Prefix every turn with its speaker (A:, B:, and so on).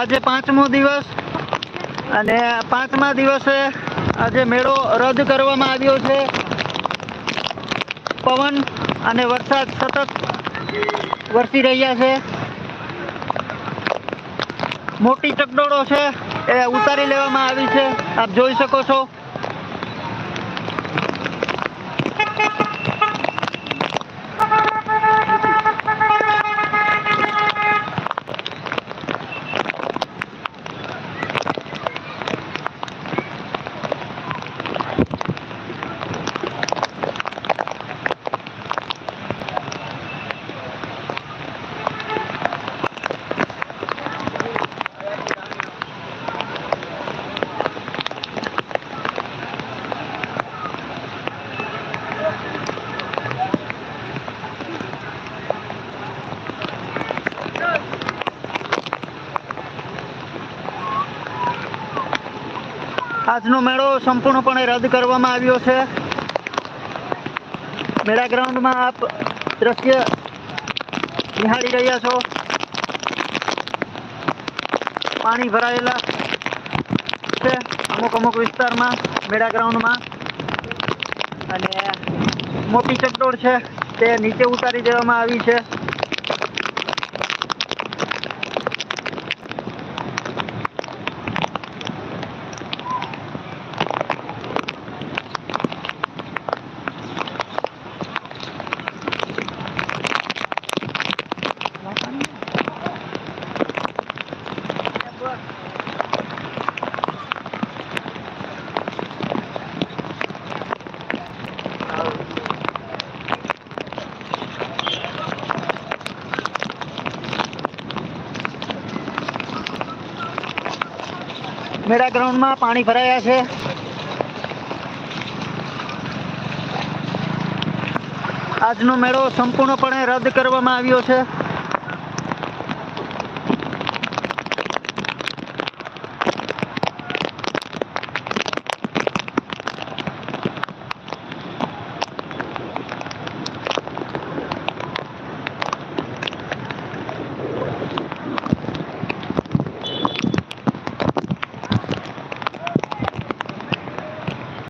A: આજે પાંચમો દિવસ અને પાંચમા દિવસે આજે મેળો રદ કરવામાં આવ્યો છે. પવન અને વરસાદ સતત વરસી રહ્યા છે. મોટી ચકડોળો છે એ ઉતારી લેવામાં આવી છે. આપ જોઈ શકો છો. આજનો મેળો સંપૂર્ણપણે રદ કરવામાં આવ્યો છે. મેળા ગ્રાઉન્ડમાં આપ દ્રશ્ય નિહાળી રહ્યા છો. પાણી ભરાયેલા છે અમુક અમુક વિસ્તારમાં મેળા ગ્રાઉન્ડમાં. અને મોટી ચકડોળ છે તે નીચે ઉતારી દેવામાં આવી છે. મેળા ગ્રાઉન્ડમાં પાણી ભરાયા છે. આજનો મેળો સંપૂર્ણપણે રદ કરવામાં આવ્યો છે.